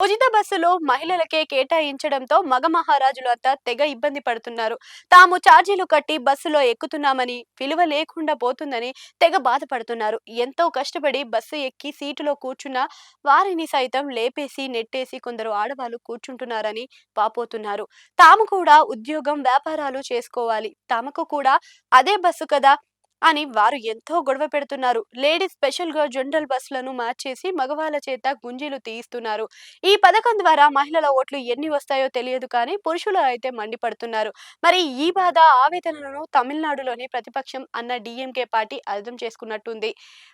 ఉచిత బస్సులో మహిళలకే కేటాయించడంతో మగ మహారాజులు అంతా తెగ ఇబ్బంది పడుతున్నారు. తాము ఛార్జీలు కట్టి బస్సులో ఎక్కుతున్నామని విలువ లేకుండా పోతుందని తెగ బాధపడుతున్నారు. ఎంతో కష్టపడి బస్సు ఎక్కి సీటులో కూర్చున్న వారిని సైతం లేపేసి నెట్టేసి కొందరు ఆడవాళ్ళు కూర్చుంటున్నారని వాపోతున్నారు. తాము కూడా ఉద్యోగం వ్యాపారాలు చేసుకోవాలి. తమకు కూడా అదే బస్సు కదా అని వారు ఎంతో గొడవ పెడుతున్నారు. లేడీస్ స్పెషల్గా జనరల్ బస్సులను మార్చేసి మగవాళ్ళ చేత గుంజీలు తీయిస్తున్నారు. ఈ పథకం ద్వారా మహిళల ఓట్లు ఎన్ని వస్తాయో తెలియదు కానీ పురుషులు అయితే మండిపడుతున్నారు. మరి ఈ బాధ ఆవేదనలను తమిళనాడులోని ప్రతిపక్షం అన్న డిఎంకే పార్టీ అర్థం చేసుకున్నట్టుంది.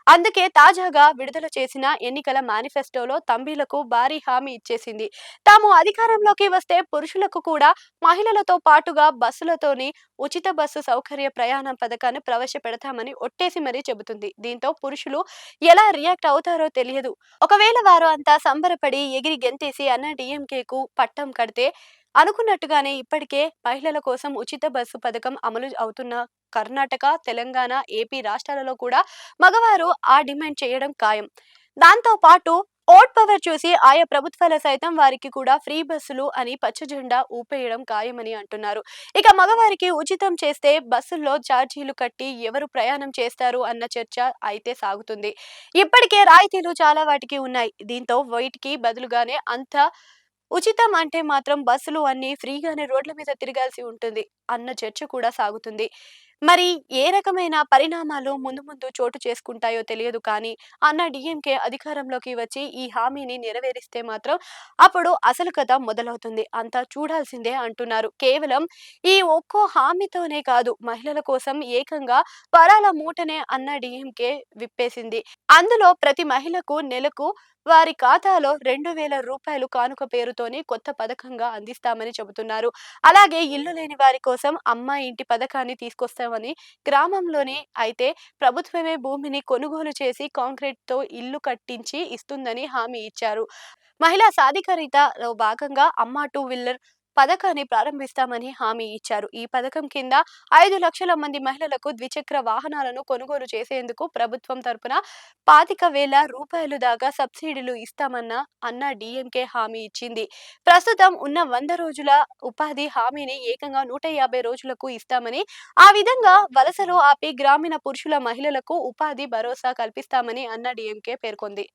అందుకే తాజాగా విడుదల చేసిన ఎన్నికల మేనిఫెస్టోలో తంబీలకు భారీ హామీ ఇచ్చేసింది. తాము అధికారంలోకి వస్తే పురుషులకు కూడా మహిళలతో పాటుగా బస్సులతోని ఉచిత బస్సు సౌకర్య ప్రయాణం పథకాన్ని పెడతామని ఒట్టేసి మరీ చెబుతుంది. దీంతో పురుషులు ఎలా రియాక్ట్ అవుతారో తెలియదు. ఒకవేళ వారు అంతా సంబరపడి ఎగిరి గెంతేసి అన్న డిఎంకేకు పట్టం కడితే అనుకున్నట్టుగానే ఇప్పటికే మహిళల కోసం ఉచిత బస్సు పథకం అమలు అవుతున్న కర్ణాటక తెలంగాణ ఏపీ రాష్ట్రాలలో కూడా మగవారు ఆ డిమాండ్ చేయడం ఖాయం. దాంతో పాటు ఓట్ పవర్ చూసి ఆయా ప్రభుత్వాల సైతం వారికి కూడా ఫ్రీ బస్సులు అని పచ్చ జెండా ఊపేయడం ఖాయమని అంటున్నారు. ఇక మగవారికి ఉచితం చేస్తే బస్సుల్లో ఛార్జీలు కట్టి ఎవరు ప్రయాణం చేస్తారు అన్న చర్చ అయితే సాగుతుంది. ఇప్పటికే రాయితీలు చాలా వాటికి ఉన్నాయి. దీంతో వైట్కి బదులుగానే అంత ఉచితం అంటే మాత్రం బస్సులు అన్ని ఫ్రీగానే రోడ్ల మీద తిరగాల్సి ఉంటుంది అన్న చర్చ కూడా సాగుతుంది. మరి ఏ రకమైన పరిణామాలు ముందు ముందు చోటు చేసుకుంటాయో తెలియదు కానీ అన్న డిఎంకే అధికారంలోకి వచ్చి ఈ హామీని నెరవేరిస్తే మాత్రం అప్పుడు అసలు కథ మొదలవుతుంది. అంతా చూడాల్సిందే అంటున్నారు. కేవలం ఈ ఒక్కో హామీతోనే కాదు మహిళల కోసం ఏకంగా వరాల మూటనే అన్న డిఎంకే విప్పేసింది. అందులో ప్రతి మహిళకు నెలకు వారి ఖాతాలో రెండు వేల రూపాయలు కానుక పేరుతోనే కొత్త పథకంగా అందిస్తామని చెబుతున్నారు. అలాగే ఇల్లు లేని వారి కోసం అమ్మ ఇంటి పథకాన్ని తీసుకొస్తారు. చేశామని గ్రామంలోనే అయితే ప్రభుత్వమే భూమిని కొనుగోలు చేసి కాంక్రీట్తో ఇల్లు కట్టించి ఇస్తుందని హామీ ఇచ్చారు. మహిళా సాధికారితలో భాగంగా అమ్మ టూ వీలర్ పథకాన్ని ప్రారంభిస్తామని హామీ ఇచ్చారు. ఈ పథకం కింద ఐదు లక్షల మంది మహిళలకు ద్విచక్ర వాహనాలను కొనుగోలు చేసేందుకు ప్రభుత్వం తరపున పాతిక వేల రూపాయలు దాకా సబ్సిడీలు ఇస్తామన్న అన్న డిఎంకే హామీ ఇచ్చింది. ప్రస్తుతం ఉన్న వంద రోజుల ఉపాధి హామీని ఏకంగా నూట యాభై రోజులకు ఇస్తామని ఆ విధంగా వలసలో ఆపి గ్రామీణ పురుషుల మహిళలకు ఉపాధి భరోసా కల్పిస్తామని అన్న డిఎంకే పేర్కొంది.